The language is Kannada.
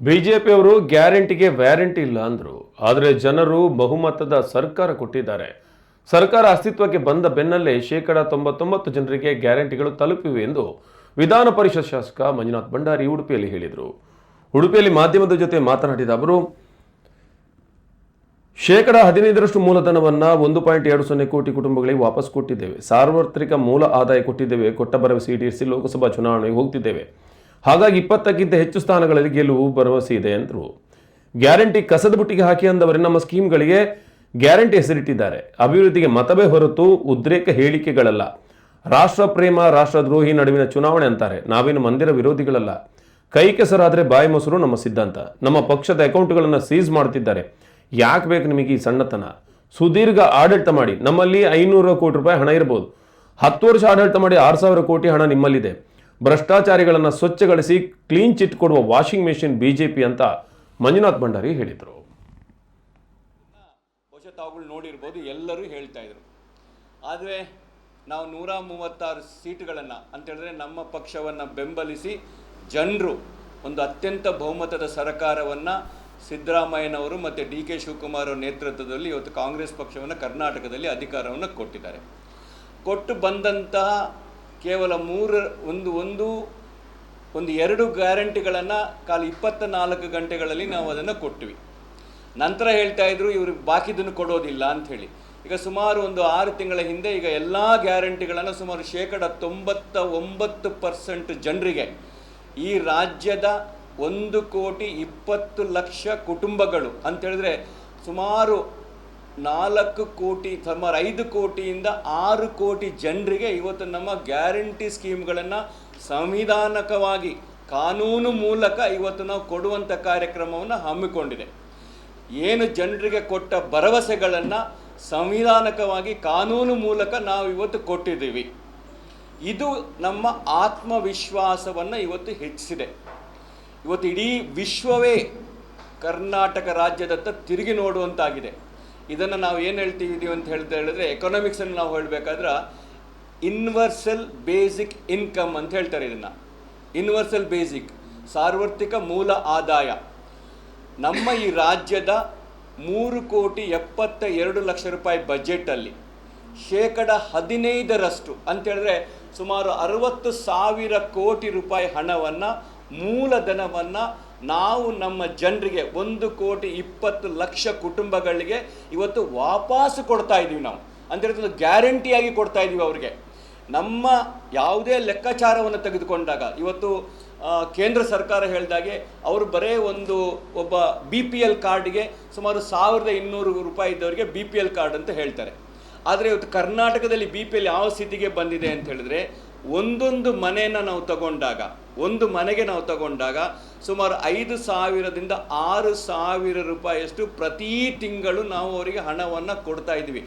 ಬಿಜೆಪಿಯವರು ಗ್ಯಾರಂಟಿಗೆ ವ್ಯಾರಂಟಿ ಇಲ್ಲ ಅಂದರು. ಆದರೆ ಜನರು ಬಹುಮತದ ಸರ್ಕಾರ ಕೊಟ್ಟಿದ್ದಾರೆ. ಸರ್ಕಾರ ಅಸ್ತಿತ್ವಕ್ಕೆ ಬಂದ ಬೆನ್ನಲ್ಲೇ ಶೇಕಡ ತೊಂಬತ್ತೊಂಬತ್ತು ಜನರಿಗೆ ಗ್ಯಾರಂಟಿಗಳು ತಲುಪಿವೆ ಎಂದು ವಿಧಾನ ಪರಿಷತ್ ಶಾಸಕ ಮಂಜುನಾಥ್ ಭಂಡಾರಿ ಉಡುಪಿಯಲ್ಲಿ ಹೇಳಿದರು. ಉಡುಪಿಯಲ್ಲಿ ಮಾಧ್ಯಮದ ಜೊತೆ ಮಾತನಾಡಿದ ಅವರು, ಶೇಕಡ ಹದಿನೈದರಷ್ಟು ಮೂಲಧನವನ್ನು ಒಂದು ಪಾಯಿಂಟ್ ಎರಡು ಸೊನ್ನೆ ಕೋಟಿ ಕುಟುಂಬಗಳಿಗೆ ವಾಪಸ್ ಕೊಟ್ಟಿದ್ದೇವೆ. ಸಾರ್ವತ್ರಿಕ ಮೂಲ ಆದಾಯ ಕೊಟ್ಟಿದ್ದೇವೆ. ಕೊಟ್ಟ ಭರವಸೆ ಈಡೇರಿಸಿ ಲೋಕಸಭಾ ಚುನಾವಣೆಗೆ ಹೋಗ್ತಿದ್ದೇವೆ. ಹಾಗಾಗಿ ಇಪ್ಪತ್ತಕ್ಕಿಂತ ಹೆಚ್ಚು ಸ್ಥಾನಗಳಲ್ಲಿ ಗೆಲುವು ಭರವಸೆ ಇದೆ ಅಂದರು ಗ್ಯಾರಂಟಿ ಕಸದ ಬುಟ್ಟಿಗೆ ಹಾಕಿ ಅಂದವರೇ ನಮ್ಮ ಸ್ಕೀಮ್ಗಳಿಗೆ ಗ್ಯಾರಂಟಿ ಹೆಸರಿಟ್ಟಿದ್ದಾರೆ. ಅಭಿವೃದ್ಧಿಗೆ ಮತವೇ ಹೊರತು ಉದ್ರೇಕ ಹೇಳಿಕೆಗಳಲ್ಲ. ರಾಷ್ಟ್ರ ಪ್ರೇಮ ರಾಷ್ಟ್ರದ್ರೋಹಿ ನಡುವಿನ ಚುನಾವಣೆ ಅಂತಾರೆ. ನಾವೇನು ಮಂದಿರ ವಿರೋಧಿಗಳಲ್ಲ. ಕೈ ಕೆಸರಾದರೆ ಬಾಯಿ ಮೊಸರು ನಮ್ಮ ಸಿದ್ಧಾಂತ. ನಮ್ಮ ಪಕ್ಷದ ಅಕೌಂಟ್ಗಳನ್ನು ಸೀಸ್ ಮಾಡ್ತಿದ್ದಾರೆ. ಯಾಕೆ ಬೇಕು ನಿಮಗೆ ಈ ಸಣ್ಣತನ? ಸುದೀರ್ಘ ಆಡಳಿತ ಮಾಡಿ. ನಮ್ಮಲ್ಲಿ ಐನೂರು ಕೋಟಿ ರೂಪಾಯಿ ಹಣ ಇರಬಹುದು ಹತ್ತು ವರ್ಷ ಆಡಳಿತ ಮಾಡಿ ಆರು ಸಾವಿರ ಕೋಟಿ ಹಣ ನಿಮ್ಮಲ್ಲಿದೆ. ಭ್ರಷ್ಟಾಚಾರಿಗಳನ್ನು ಸ್ವಚ್ಛಗೊಳಿಸಿ ಕ್ಲೀನ್ ಚಿಟ್ ಕೊಡುವ ವಾಷಿಂಗ್ ಮೆಷಿನ್ ಬಿಜೆಪಿ ಅಂತ ಮಂಜುನಾಥ್ ಭಂಡಾರಿ ಹೇಳಿದರು. ತಾವುಗಳು ನೋಡಿರ್ಬೋದು, ಎಲ್ಲರೂ ಹೇಳ್ತಾ ಇದ್ರು. ಆದರೆ ನಾವು ನೂರ ಮೂವತ್ತಾರು ಸೀಟ್ಗಳನ್ನು ಅಂತೇಳಿದ್ರೆ ನಮ್ಮ ಪಕ್ಷವನ್ನು ಬೆಂಬಲಿಸಿ ಜನರು ಒಂದು ಅತ್ಯಂತ ಬಹುಮತದ ಸರ್ಕಾರವನ್ನು ಸಿದ್ದರಾಮಯ್ಯನವರು ಮತ್ತು ಡಿ ಕೆ ಶಿವಕುಮಾರ್ ಅವರ ನೇತೃತ್ವದಲ್ಲಿ ಇವತ್ತು ಕಾಂಗ್ರೆಸ್ ಪಕ್ಷವನ್ನು ಕರ್ನಾಟಕದಲ್ಲಿ ಅಧಿಕಾರವನ್ನು ಕೊಟ್ಟಿದ್ದಾರೆ. ಕೊಟ್ಟು ಬಂದಂತಹ ಕೇವಲ ಮೂರು, ಒಂದು ಒಂದು ಒಂದು ಎರಡು ಗ್ಯಾರಂಟಿಗಳನ್ನು ಕಾಲ ಇಪ್ಪತ್ತ ನಾಲ್ಕು ಗಂಟೆಗಳಲ್ಲಿ ನಾವು ಅದನ್ನು ಕೊಟ್ವಿ. ನಂತರ ಹೇಳ್ತಾ ಇದ್ರು, ಇವ್ರಿಗೆ ಬಾಕಿದನ್ನು ಕೊಡೋದಿಲ್ಲ ಅಂಥೇಳಿ. ಈಗ ಸುಮಾರು ಒಂದು ಆರು ತಿಂಗಳ ಹಿಂದೆ ಈಗ ಎಲ್ಲ ಗ್ಯಾರಂಟಿಗಳನ್ನು ಸುಮಾರು ಶೇಕಡ ತೊಂಬತ್ತ ಒಂಬತ್ತು ಪರ್ಸೆಂಟ್ ಜನರಿಗೆ ಈ ರಾಜ್ಯದ ಒಂದು ಕೋಟಿ ಇಪ್ಪತ್ತು ಲಕ್ಷ ಕುಟುಂಬಗಳು ಅಂತ ಹೇಳಿದ್ರೆ ಸುಮಾರು ನಾಲ್ಕು ಕೋಟಿ ಸುಮಾರು ಐದು ಕೋಟಿಯಿಂದ ಆರು ಕೋಟಿ ಜನರಿಗೆ ಇವತ್ತು ನಮ್ಮ ಗ್ಯಾರಂಟಿ ಸ್ಕೀಮ್ಗಳನ್ನು ಸಂವಿಧಾನಕವಾಗಿ ಕಾನೂನು ಮೂಲಕ ಇವತ್ತು ನಾವು ಕೊಡುವಂಥ ಕಾರ್ಯಕ್ರಮವನ್ನು ಹಮ್ಮಿಕೊಂಡಿದೆ. ಏನು ಜನರಿಗೆ ಕೊಟ್ಟ ಭರವಸೆಗಳನ್ನು ಸಂವಿಧಾನಕವಾಗಿ ಕಾನೂನು ಮೂಲಕ ನಾವು ಇವತ್ತು ಕೊಟ್ಟಿದ್ದೀವಿ. ಇದು ನಮ್ಮ ಆತ್ಮವಿಶ್ವಾಸವನ್ನು ಇವತ್ತು ಹೆಚ್ಚಿಸಿದೆ. ಇವತ್ತು ಇಡೀ ವಿಶ್ವವೇ ಕರ್ನಾಟಕ ರಾಜ್ಯದತ್ತ ತಿರುಗಿ ನೋಡುವಂತಾಗಿದೆ. ಇದನ್ನು ನಾವು ಏನು ಹೇಳ್ತಿದ್ದೀವಿ ಅಂತ ಹೇಳ್ತಾ ಹೇಳಿದ್ರೆ ಎಕನಾಮಿಕ್ಸನ್ನು ನಾವು ಹೇಳಬೇಕಾದ್ರೆ ಇನ್ವರ್ಸಲ್ ಬೇಸಿಕ್ ಇನ್ಕಮ್ ಅಂತ ಹೇಳ್ತಾರೆ ಇದನ್ನು. ಇನ್ವರ್ಸಲ್ ಬೇಸಿಕ್ ಸಾರ್ವತ್ರಿಕ ಮೂಲ ಆದಾಯ. ನಮ್ಮ ಈ ರಾಜ್ಯದ ಮೂರು ಕೋಟಿ ಎಪ್ಪತ್ತ ಎರಡು ಲಕ್ಷ ರೂಪಾಯಿ ಬಜೆಟಲ್ಲಿ ಶೇಕಡ ಹದಿನೈದರಷ್ಟು ಅಂತೇಳಿದ್ರೆ ಸುಮಾರು ಅರವತ್ತು ಸಾವಿರ ಕೋಟಿ ರೂಪಾಯಿ ಹಣವನ್ನು ಮೂಲಧನವನ್ನು ನಾವು ನಮ್ಮ ಜನರಿಗೆ ಒಂದು ಕೋಟಿ ಇಪ್ಪತ್ತು ಲಕ್ಷ ಕುಟುಂಬಗಳಿಗೆ ಇವತ್ತು ವಾಪಸ್ ಕೊಡ್ತಾ ಇದ್ದೀವಿ ನಾವು. ಅಂದರೆ ಒಂದು ಗ್ಯಾರಂಟಿಯಾಗಿ ಕೊಡ್ತಾ ಇದ್ದೀವಿ ಅವರಿಗೆ. ನಮ್ಮ ಯಾವುದೇ ಲೆಕ್ಕಾಚಾರವನ್ನು ತೆಗೆದುಕೊಂಡಾಗ, ಇವತ್ತು ಕೇಂದ್ರ ಸರ್ಕಾರ ಹೇಳಿದಾಗೆ ಅವರು ಬರೇ ಒಂದು ಒಬ್ಬ ಬಿ ಪಿ ಎಲ್ ಕಾರ್ಡ್ಗೆ ಸುಮಾರು ಸಾವಿರದ ಇನ್ನೂರು ರೂಪಾಯಿ ಇದ್ದವರಿಗೆ ಬಿ ಪಿ ಎಲ್ ಕಾರ್ಡ್ ಅಂತ ಹೇಳ್ತಾರೆ. ಆದರೆ ಇವತ್ತು ಕರ್ನಾಟಕದಲ್ಲಿ ಬಿ ಪಿ ಎಲ್ ಯಾವ ಸ್ಥಿತಿಗೆ ಬಂದಿದೆ ಅಂತ ಹೇಳಿದ್ರೆ, ಒಂದೊಂದು ಮನೆಯನ್ನು ನಾವು ತಗೊಂಡಾಗ, ಒಂದು ಮನೆಗೆ ನಾವು ತಗೊಂಡಾಗ ಸುಮಾರು ಐದು ಸಾವಿರದಿಂದ ಆರು ಸಾವಿರ ರೂಪಾಯಿಯಷ್ಟು ಪ್ರತಿ ತಿಂಗಳು ನಾವು ಅವರಿಗೆ ಹಣವನ್ನು ಕೊಡ್ತಾ ಇದ್ದೀವಿ.